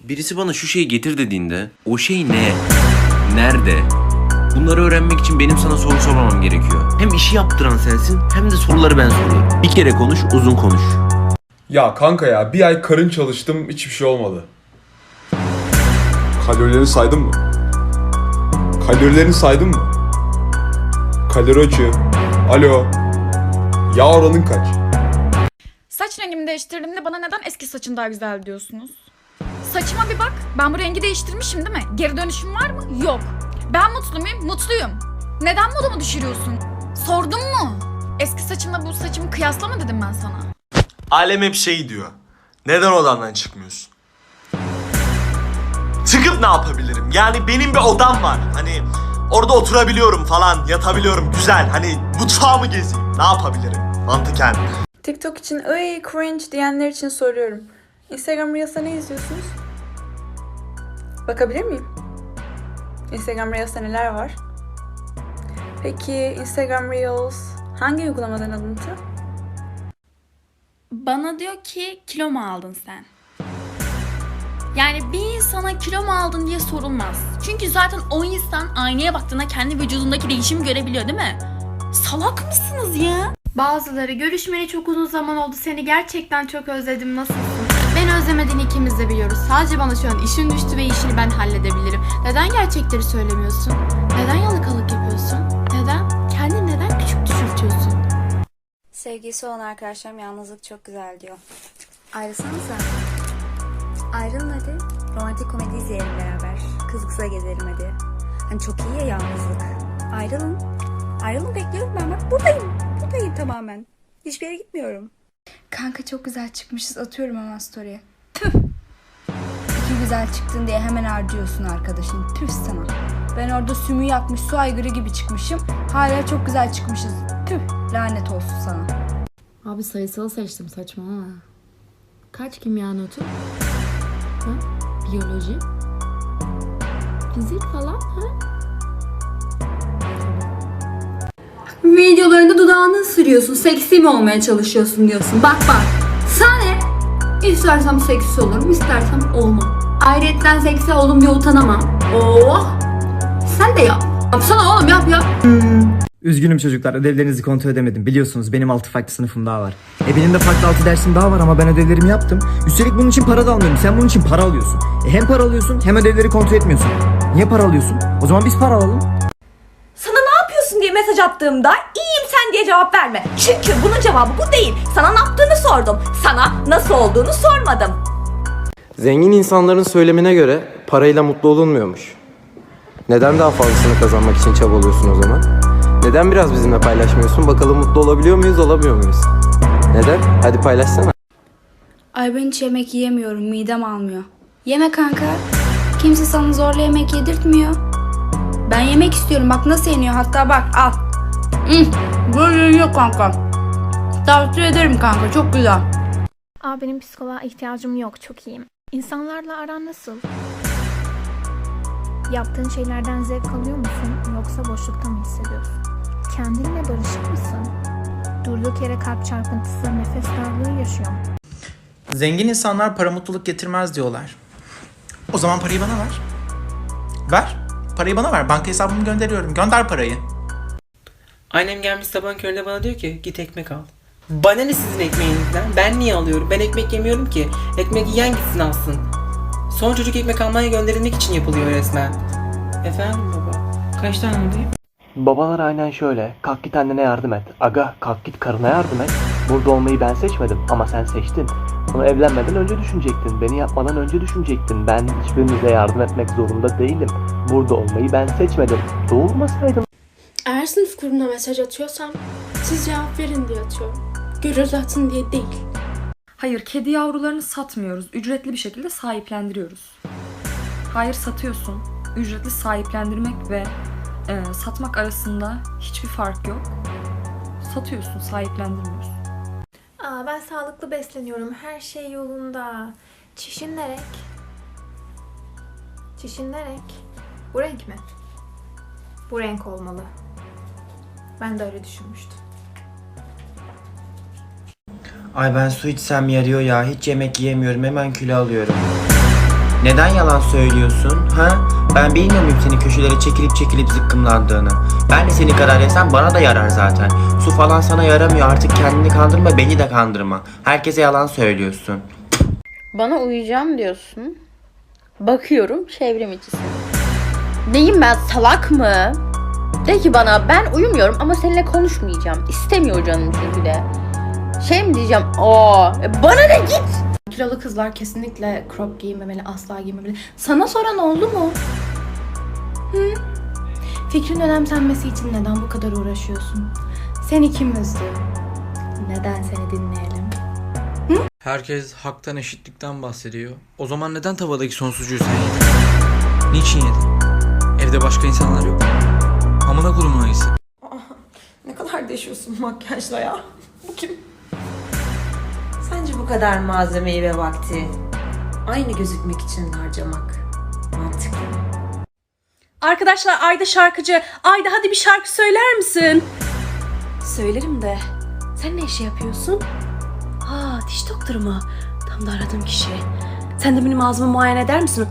Birisi bana şu şeyi getir dediğinde o şey ne? Nerede? Bunları öğrenmek için benim sana soru sormamam gerekiyor. Hem işi yaptıran sensin hem de soruları ben soruyorum. Bir kere konuş, uzun konuş. Ya kanka ya bir ay karın çalıştım hiçbir şey olmadı. Kalorilerini saydın mı? Kalorilerini saydın mı? Kalori açığı. Alo. Yağ oranın kaç? Saç rengimi değiştirdiğimde bana neden eski saçın daha güzel diyorsunuz? Saçıma bir bak. Ben bu rengi değiştirmişim değil mi? Geri dönüşüm var mı? Yok. Ben mutlu muyum? Mutluyum. Neden modumu düşürüyorsun? Sordun mu? Eski saçımla bu saçımı kıyaslama dedim ben sana. Alem hep şey diyor. Neden odandan çıkmıyorsun? Çıkıp ne yapabilirim? Yani benim bir odam var. Hani orada oturabiliyorum falan, yatabiliyorum. Güzel. Hani mutfağımı gezeyim. Ne yapabilirim? Mantıken. TikTok için ay cringe diyenler için soruyorum. Instagram Reels'ta ne izliyorsunuz? Bakabilir miyim? Instagram Reels'ta neler var? Peki Instagram Reels hangi uygulamadan alıntı? Bana diyor ki kilo mu aldın sen? Yani bir insana kilo mu aldın diye sorulmaz. Çünkü zaten o insan aynaya baktığında kendi vücudundaki değişimi görebiliyor değil mi? Salak mısınız ya? Bazıları görüşmeli çok uzun zaman oldu seni gerçekten çok özledim nasılsın? Ben özlemediğini ikimiz de biliyoruz. Sadece bana şu an işin düştü ve işini ben halledebilirim. Neden gerçekleri söylemiyorsun? Neden yalakalık yapıyorsun? Neden? Kendini neden küçük düşürtüyorsun? Sevgilisi olan arkadaşlarım yalnızlık çok güzel diyor. Ayrılsanıza. Ayrılın hadi. Romantik komedi izleyelim beraber. Kız kıza gezelim hadi. Hani çok iyi ya yalnızlık. Ayrılın. Ayrılın bekliyorum ben bak. Buradayım. Buradayım tamamen. Hiçbir yere gitmiyorum. Kanka çok güzel çıkmışız atıyorum hemen story'e. Tüh. İki güzel çıktın diye hemen harcıyorsun arkadaşın. Tüh sana. Ben orada sümü yakmış su aygırı gibi çıkmışım. Hala çok güzel çıkmışız. Tüh lanet olsun sana. Abi sayısalı seçtim saçmalama. Kaç kimya notu? Ha? Biyoloji? Fizik falan ha? Videolarında dudağını ısırıyorsun. Seksi mi olmaya çalışıyorsun diyorsun. Bak bak. Sana? İstersem seksi olurum, istersem olmam. Ayrıyetten seksi oldum diye utanamam. Oh! Sen de yap. Yapsana oğlum yap yap. Üzgünüm çocuklar ödevlerinizi kontrol edemedim. Biliyorsunuz benim 6 farklı sınıfım daha var. E benim de farklı 6 dersim daha var ama ben ödevlerimi yaptım. Üstelik bunun için para da almıyorum. Sen bunun için para alıyorsun. E hem para alıyorsun hem ödevleri kontrol etmiyorsun. Niye para alıyorsun? O zaman biz para alalım. Mesaj attığımda iyiyim sen diye cevap verme. Çünkü bunun cevabı bu değil. Sana ne yaptığını sordum. Sana nasıl olduğunu sormadım. Zengin insanların söylemine göre parayla mutlu olunmuyormuş. Neden daha fazlasını kazanmak için çabalıyorsun o zaman? Neden biraz bizimle paylaşmıyorsun? Bakalım mutlu olabiliyor muyuz, olamıyor muyuz? Neden? Hadi paylaşsana. Ay ben hiç yemek yiyemiyorum. Midem almıyor. Yeme kanka. Kimse sana zorla yemek yedirtmiyor. Ben yemek istiyorum. Bak nasıl yeniyor. Hatta bak al. Hmm, böyle yeniyor kanka. Tavsiye ederim kanka. Çok güzel. Aa benim psikoloğa ihtiyacım yok. Çok iyiyim. İnsanlarla aran nasıl? Yaptığın şeylerden zevk alıyor musun? Yoksa boşlukta mı hissediyorsun? Kendinle barışık mısın? Durduk yere kalp çarpıntısı, nefes darlığı yaşıyor musun? Zengin insanlar para mutluluk getirmez diyorlar. O zaman parayı bana ver. Ver. Parayı bana ver. Banka hesabımı gönderiyorum. Gönder parayı. Annem gelmiş sabahın köründe bana diyor ki git ekmek al. Bana ne sizin ekmeğinizden? Ben niye alıyorum? Ben ekmek yemiyorum ki. Ekmek yiyen gitsin alsın. Son çocuk ekmek almaya gönderilmek için yapılıyor resmen. Efendim baba? Kaç tane alayım? Babalar aynen şöyle. Kalk git annene yardım et. Aga kalk git karına yardım et. Burada olmayı ben seçmedim ama sen seçtin. Bunu evlenmeden önce düşünecektin. Beni yapmadan önce düşünecektin. Ben hiçbirinize yardım etmek zorunda değilim. Burada olmayı ben seçmedim. Doğurmasaydım Eğer sınıf grubuna mesaj atıyorsam siz cevap verin diye atıyorum. Görür atın diye değil. Hayır kedi yavrularını satmıyoruz. Ücretli bir şekilde sahiplendiriyoruz. Hayır satıyorsun. Ücretli sahiplendirmek ve e, satmak arasında hiçbir fark yok. Satıyorsun, sahiplendirmiyorsun. Ben sağlıklı besleniyorum. Her şey yolunda. Çişin ne renk? Çişin ne renk? Bu renk mi? Bu renk olmalı. Ben de öyle düşünmüştüm. Ay ben su içsem yarıyor ya. Hiç yemek yiyemiyorum. Hemen kilo alıyorum. Neden yalan söylüyorsun? Ha? Ben bilmiyor muyum senin köşelere çekilip çekilip zıkkımlandığını? Ben de seni kadar yesem bana da yarar zaten. Su falan sana yaramıyor artık kendini kandırma beni de kandırma. Herkese yalan söylüyorsun. Bana uyuyacağım diyorsun. Bakıyorum çevrim içisin. Neyim ben salak mı? De ki bana ben uyumuyorum ama seninle konuşmayacağım. İstemiyor canım çünkü de. Şey mi diyeceğim? Aa, e bana ne git. Kilolu kızlar kesinlikle crop giymemeli, asla giymemeli. Sana soran oldu mu? Hı? Fikrin önemsenmesi için neden bu kadar uğraşıyorsun? Seni kim üzdü? Neden seni dinleyelim? Herkes haktan eşitlikten bahsediyor. O zaman neden tavadaki son sucuğu sen yedin? Niçin yedin? Evde başka insanlar yok mu? Amına kurumun ayısı. Ne kadar deşiyorsun makyajla ya? Bu kim? Bu kadar malzemeyi ve vakti aynı gözükmek için harcamak mantıklı mı? Arkadaşlar Ayda şarkıcı. Ayda hadi bir şarkı söyler misin? Söylerim de sen ne işi yapıyorsun? Aa diş doktoru mu? Tam da aradığım kişi. Sen de benim ağzımı muayene eder misin?